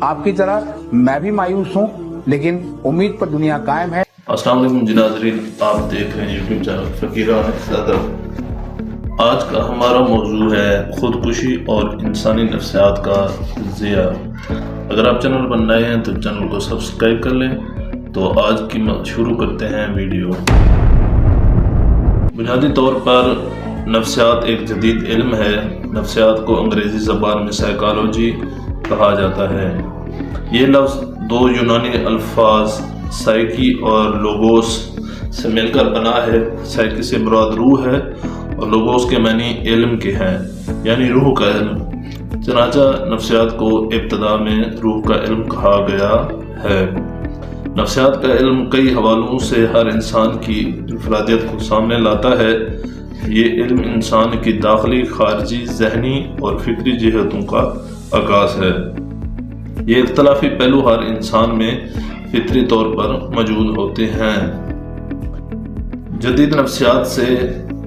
آپ کی طرح میں بھی مایوس ہوں، لیکن امید پر دنیا قائم ہے۔ السلام علیکم جناظرین آپ دیکھ رہے ہیں یوٹیوب چینل فقیران زیادہ آج کا ہمارا موضوع ہے خودکشی اور انسانی نفسیات کا ضیاع اگر آپ چینل بن رہے ہیں تو چینل کو سبسکرائب کر لیں۔ تو آج کی شروع کرتے ہیں ویڈیو۔ بنیادی طور پر نفسیات ایک جدید علم ہے۔ نفسیات کو انگریزی زبان میں سائیکالوجی کہا جاتا ہے۔ یہ لفظ دو یونانی الفاظ سائیکی اور لوگوس سے مل کر بنا ہے۔ سائیکی سے مراد روح ہے اور لوگوس کے معنی علم کے ہیں یعنی روح کا علم۔ چنانچہ نفسیات کو ابتدا میں روح کا علم کہا گیا ہے۔ نفسیات کا علم کئی حوالوں سے ہر انسان کی انفرادیت کو سامنے لاتا ہے۔ یہ علم انسان کی داخلی، خارجی، ذہنی اور فکری جہتوں کا آغاز ہے۔ یہ اختلافی پہلو ہر انسان میں فطری طور پر موجود ہوتے ہیں۔ جدید نفسیات سے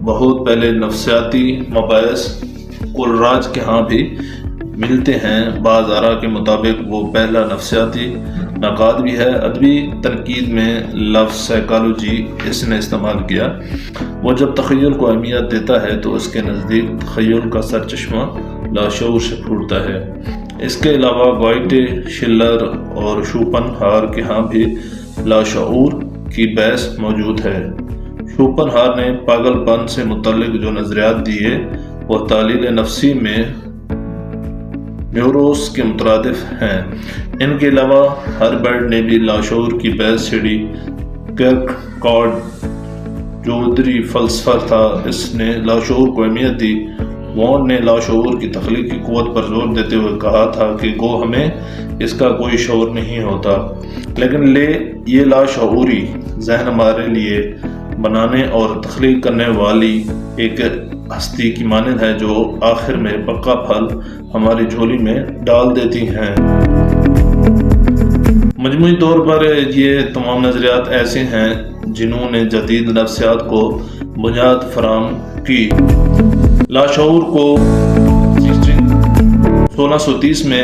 بہت پہلے نفسیاتی مباحث کلراج کے ہاں بھی ملتے ہیں۔ بعض آرا کے مطابق وہ پہلا نفسیاتی نقاد بھی ہے۔ ادبی تنقید میں لفظ سائیکالوجی اس نے استعمال کیا۔ وہ جب تخیل کو اہمیت دیتا ہے تو اس کے نزدیک تخیل کا سر چشمہ لاشور سے پھوٹتا ہے۔ اس کے علاوہ وائٹے شلر اور شوپن ہار کے ہاں بھی لاشعور کی بحث موجود ہے۔ شوپن ہار نے پاگل پن سے متعلق جو نظریات دیے، وہ تعلیل نفسی میں نیوروس کے مترادف ہیں۔ ان کے علاوہ ہربرٹ نے بھی لاشعور کی بحث چھڑی کرک کارڈ جو ادری فلسفہ تھا، اس نے لاشور کو اہمیت دی۔ مون نے لاشعور کی تخلیق کی قوت پر زور دیتے ہوئے کہا تھا کہ گو ہمیں اس کا کوئی شعور نہیں ہوتا۔ لیکن لے یہ لاشعوری ذہن ہمارے لیے بنانے اور تخلیق کرنے والی ایک ہستی کی مانند ہے جو آخر میں پکا پھل ہماری جھولی میں ڈال دیتی ہیں۔ مجموعی طور پر یہ تمام نظریات ایسے ہیں جنہوں نے جدید نفسیات کو بنیاد فراہم کی۔ لاشعور کو سولہ سو تیس میں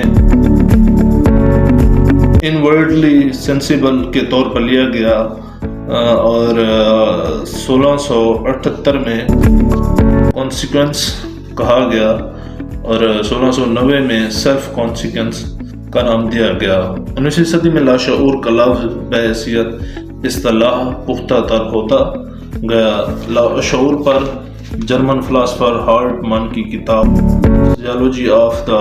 انورڈلی سینسیبل کے طور پر لیا گیا اور سولہ سو اٹھتر میں کانسیکوینس کہا گیا، اور سولہ سو نوے میں سیلف کانسیکوینس کا نام دیا گیا۔ انیسویں صدی میں لاشعور کا لفظ بحیثیت اصطلاح پختہ تر ہوتا گیا۔ لاشعور پر جرمن فلاسفر ہارٹ من کی کتاب زیالوجی آف دا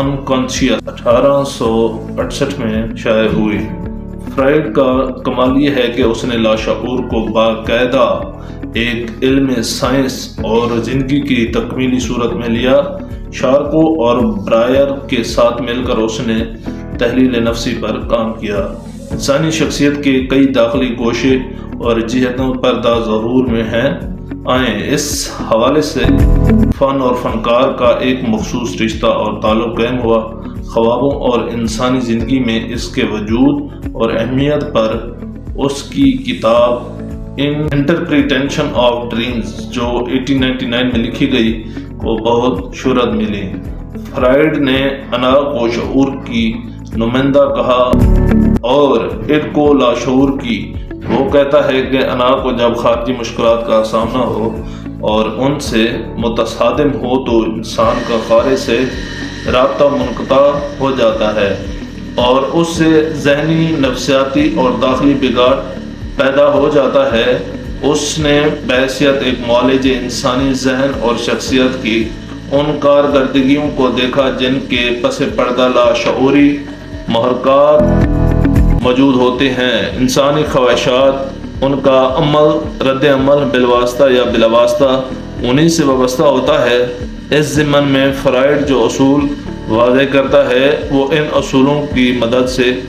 انکانشیس اٹھارہ سو اٹھسٹھ میں شائع ہوئی۔ فرائڈ کا کمال یہ ہے کہ اس نے لاشعور کو باقاعدہ ایک علم سائنس اور زندگی کی تکمیلی صورت میں لیا۔ شارکو اور برائر کے ساتھ مل کر اس نے تحلیل نفسی پر کام کیا۔ انسانی شخصیت کے کئی داخلی گوشے اور جہتوں پردہ ضرور میں ہیں۔ آئیں۔ اس حوالے سے فن اور فنکار کا ایک مخصوص رشتہ اور تعلق قائم ہوا۔ خوابوں اور انسانی زندگی میں اس کے وجود اور اہمیت پر اس کی کتاب انٹرپریٹینشن آف ڈریمز جو 1899 میں لکھی گئی، کو بہت شہرت ملی۔ فرائڈ نے انا کو شعور کی نمائندہ کہا اور اٹ کو لاشعور کی وہ کہتا ہے کہ انا کو جب خارجی مشکلات کا سامنا ہو اور ان سے متصادم ہو تو انسان کا خارج سے رابطہ منقطع ہو جاتا ہے اور اس سے ذہنی، نفسیاتی اور داخلی بگاڑ پیدا ہو جاتا ہے۔ اس نے بحثیت ایک معالج انسانی ذہن اور شخصیت کی ان کارکردگیوں کو دیکھا جن کے پس پردہ لاشعوری محرکات موجود ہوتے ہیں۔ انسانی خواہشات ان کا عمل، رد عمل، بالواسطہ یا بلاواسطہ انہیں سے وابستہ ہوتا ہے۔ اس ضمن میں فرائڈ جو اصول واضح کرتا ہے، وہ ان اصولوں کی مدد سے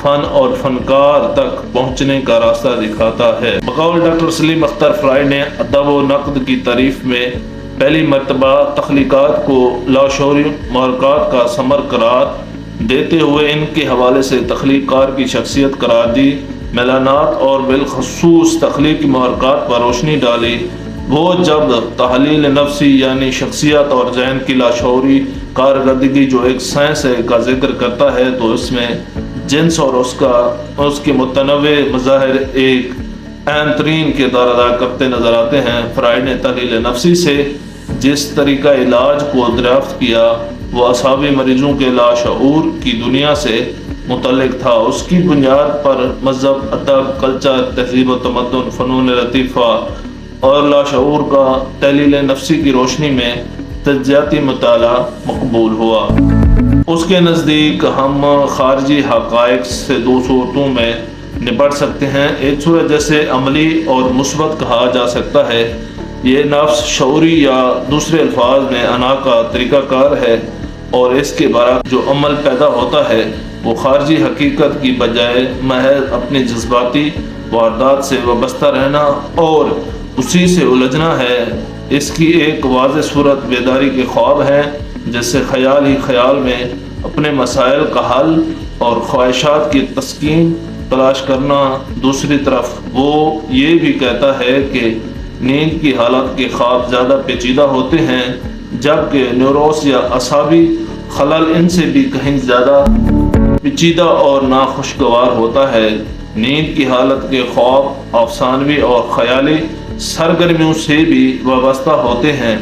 فن اور فنکار تک پہنچنے کا راستہ دکھاتا ہے۔ بقول ڈاکٹر سلیم اختر فرائڈ نے ادب و نقد کی تعریف میں پہلی مرتبہ تخلیقات کو لاشوری مارکات کا ثمر قرار دیتے ہوئے ان کے حوالے سے تخلیق کار کی شخصیت قرار دی۔ میلانات اور بالخصوص تخلیقی محرکات پر روشنی ڈالی۔ وہ جب تحلیل نفسی یعنی شخصیت اور ذہن کی لاشعوری کارکردگی جو ایک سائنس ہے کا ذکر کرتا ہے تو اس میں جنس اور اس کا، اس کے متنوع مظاہر ایک اہم ترین کردار ادا کرتے نظر آتے ہیں۔ فرائڈ نے تحلیل نفسی سے جس طریقہ علاج کو دریافت کیا وہ اصابی مریضوں کے لاشعور کی دنیا سے متعلق تھا۔ اس کی بنیاد پر مذہب، ادب، کلچر، تہذیب و تمدن، فنون لطیفہ اور لاشعور کا تحلیل نفسی کی روشنی میں تجزیاتی مطالعہ مقبول ہوا۔ اس کے نزدیک ہم خارجی حقائق سے دو صورتوں میں نپٹ سکتے ہیں۔ ایک صورت جیسے عملی اور مثبت کہا جا سکتا ہے۔ یہ نفس شعوری یا دوسرے الفاظ میں انا کا طریقہ کار ہے۔ اور اس کے برعکس جو عمل پیدا ہوتا ہے، وہ خارجی حقیقت کی بجائے محض اپنی جذباتی واردات سے وابستہ رہنا اور اسی سے الجھنا ہے۔ اس کی ایک واضح صورت بیداری کے خواب ہے جس سے خیال ہی خیال میں اپنے مسائل کا حل اور خواہشات کی تسکین تلاش کرنا۔ دوسری طرف، وہ یہ بھی کہتا ہے کہ نیند کی حالت کے خواب زیادہ پیچیدہ ہوتے ہیں، جبکہ نیوروس یا اصابی خلل ان سے بھی کہیں زیادہ پیچیدہ اور ناخوشگوار ہوتا ہے۔ نیند کی حالت کے خواب افسانوی اور خیالی سرگرمیوں سے بھی وابستہ ہوتے ہیں۔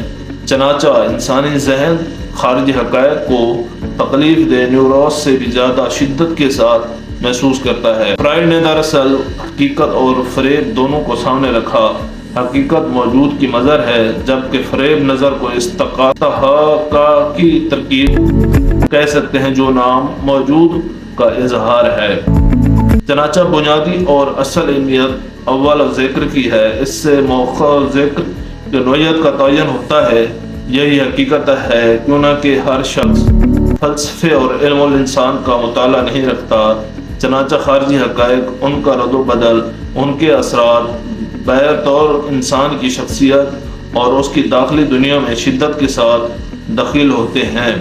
چنانچہ انسانی ذہن خارجی حقائق کو تکلیف دہ نیوروس سے بھی زیادہ شدت کے ساتھ محسوس کرتا ہے۔ فرائڈ نے دراصل حقیقت اور فریب دونوں کو سامنے رکھا۔ حقیقت موجود کی مظہر ہے، جبکہ فریب نظر کو استقاطہ کی ترکیب کہہ سکتے ہیں جو نام موجود کا اظہار ہے۔ چنانچہ بنیادی اور اصل علمیت اول ذکر کی ہے۔ اس سے موقع ذکر جو نوعیت کا تعین ہوتا ہے۔ یہی حقیقت ہے، کیوں نہ کہ ہر شخص فلسفے اور علم الانسان کا مطالعہ نہیں رکھتا۔ چنانچہ خارجی حقائق ان کا رد و بدل، ان کے اثرات طور انسان کی شخصیت اور اس کی داخلی دنیا میں شدت کے ساتھ دخیل ہوتے ہیں۔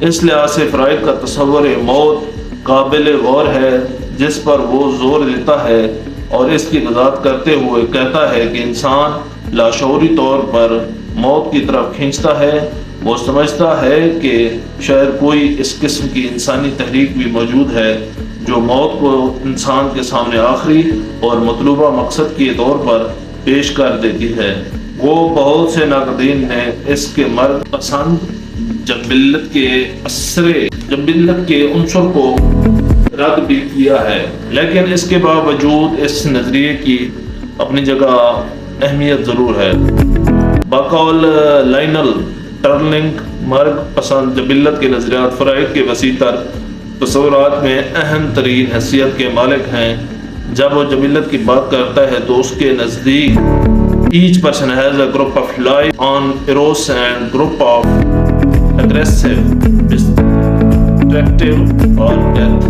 اس لحاظ سے فرائڈ کا تصور موت قابل غور ہے، جس پر وہ زور دیتا ہے اور اس کی وضاحت کرتے ہوئے کہتا ہے کہ انسان لاشعوری طور پر موت کی طرف کھینچتا ہے۔ وہ سمجھتا ہے کہ شاید کوئی اس قسم کی انسانی تحریک بھی موجود ہے۔ جو موت کو انسان کے سامنے آخری اور مطلوبہ مقصد کے طور پر پیش کر دیتی ہے۔ وہ بہت سے ناقدین نے اس کے مرد پسند جبلت کے اثرے جبلت کے عنصر کو رد بھی کیا ہے۔ لیکن اس کے باوجود اس نظریے کی اپنی جگہ اہمیت ضرور ہے۔ بقول لائنل ٹرلنگ مرگ پسند جبلت کے نظریات فرائض کے وسیع تر تصورات میں اہم ترین حیثیت کے مالک ہیں۔ جب وہ جبلت کی بات کرتا ہے تو اس کے نزدیک each person has a group of life on Eros and group of aggressive destructive اور ڈیتھ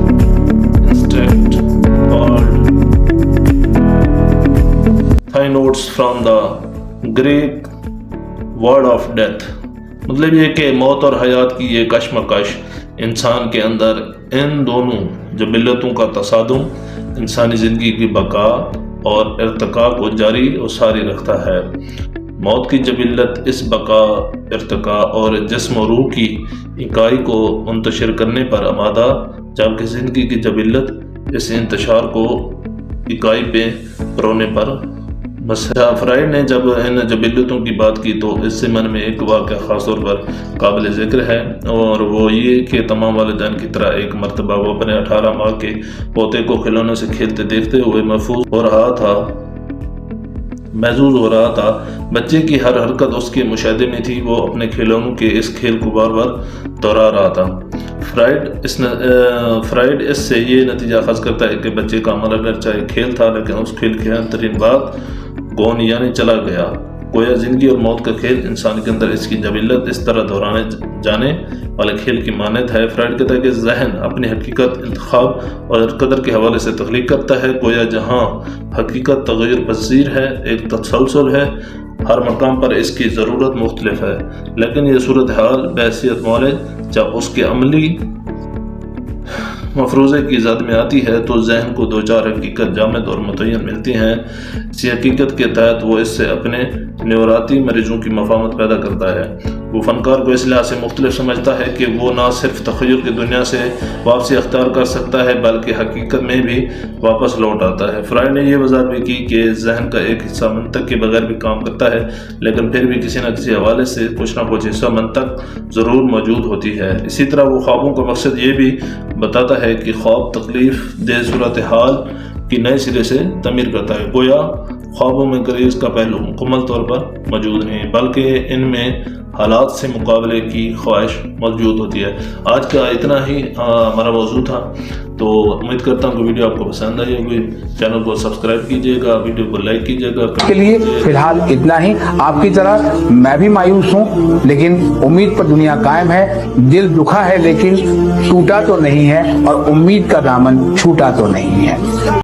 انسٹرکٹ اور Thanatos from the Greek word of death مطلب یہ کہ موت اور حیات کی یہ کشمکش انسان کے اندر ان دونوں جبلتوں کا تصادم انسانی زندگی کی بقا اور ارتقاء کو جاری و ساری رکھتا ہے۔ موت کی جبلت اس بقا، ارتقاء اور جسم و روح کی اکائی کو منتشر کرنے پر آمادہ، جبکہ زندگی کی جبلت اس انتشار کو اکائی پہ رونے پر مسئلہ فرائڈ نے جب ان جبلتوں کی بات کی تو اس سے من میں ایک واقعہ خاص طور پر قابل ذکر ہے اور وہ یہ کہ تمام والدین کی طرح ایک مرتبہ وہ اپنے اٹھارہ ماہ کے پوتے کو کھلونے سے کھیلتے دیکھتے ہوئے محفوظ ہو رہا تھا، محظوظ ہو رہا تھا۔ بچے کی ہر حرکت اس کے مشاہدے میں تھی، وہ اپنے کھلونوں کے اس کھیل کو بار بار دہرا رہا تھا۔ فرائڈ اس فرائڈ اس سے یہ نتیجہ خاص کرتا ہے کہ بچے کا عمل اگر چاہے کھیل تھا، لیکن اس کھیل کی اہم ترین بات گون یعنی چلا گیا۔ گویا زندگی اور موت کا کھیل انسان کے اندر اس کی جبلت، اس طرح دہرانے جانے والے کھیل کی مانت ہے۔ فرائڈ کہتا ہے کہ ذہن اپنی حقیقت، انتخاب اور قدر کے حوالے سے تخلیق کرتا ہے۔ گویا جہاں حقیقت تغیر پذیر ہے، ایک تسلسل ہے، ہر مقام پر اس کی ضرورت مختلف ہے۔ لیکن یہ صورتحال بحثیت مولے جب اس کے عملی مفروضے کی زد میں آتی ہے تو ذہن کو دو چار حقیقت جامد اور متعین ملتی ہیں۔ اسی حقیقت کے تحت وہ اس سے اپنے نیوراتی مریضوں کی مفاہمت پیدا کرتا ہے۔ وہ فنکار کو اس لحاظ سے مختلف سمجھتا ہے کہ وہ نہ صرف تخیل کی دنیا سے واپسی اختیار کر سکتا ہے، بلکہ حقیقت میں بھی واپس لوٹ آتا ہے۔ فرائڈ نے یہ وضاحت بھی کی کہ ذہن کا ایک حصہ منطق کے بغیر بھی کام کرتا ہے، لیکن پھر بھی کسی نہ کسی حوالے سے کچھ نہ کچھ حصہ منطق ضرور موجود ہوتی ہے۔ اسی طرح وہ خوابوں کا مقصد یہ بھی بتاتا ہے کہ خواب تکلیف دہ صورتحال کی نئے سرے سے تعمیر کرتا ہے۔ گویا، خوابوں میں گریز کا پہلو مکمل طور پر موجود نہیں، بلکہ ان میں حالات سے مقابلے کی خواہش موجود ہوتی ہے۔ آج کا اتنا ہی ہمارا موضوع تھا۔ تو امید کرتا ہوں کہ ویڈیو آپ کو پسند آئی ہوگی۔ چینل کو سبسکرائب کیجیے گا، ویڈیو کو لائک کیجیے گا۔ کے لیے فی الحال اتنا ہی۔ آپ کی طرح میں بھی مایوس ہوں، لیکن امید پر دنیا قائم ہے۔ دل دکھا ہے، لیکن ٹوٹا تو نہیں ہے اور امید کا دامن چھوٹا تو نہیں ہے۔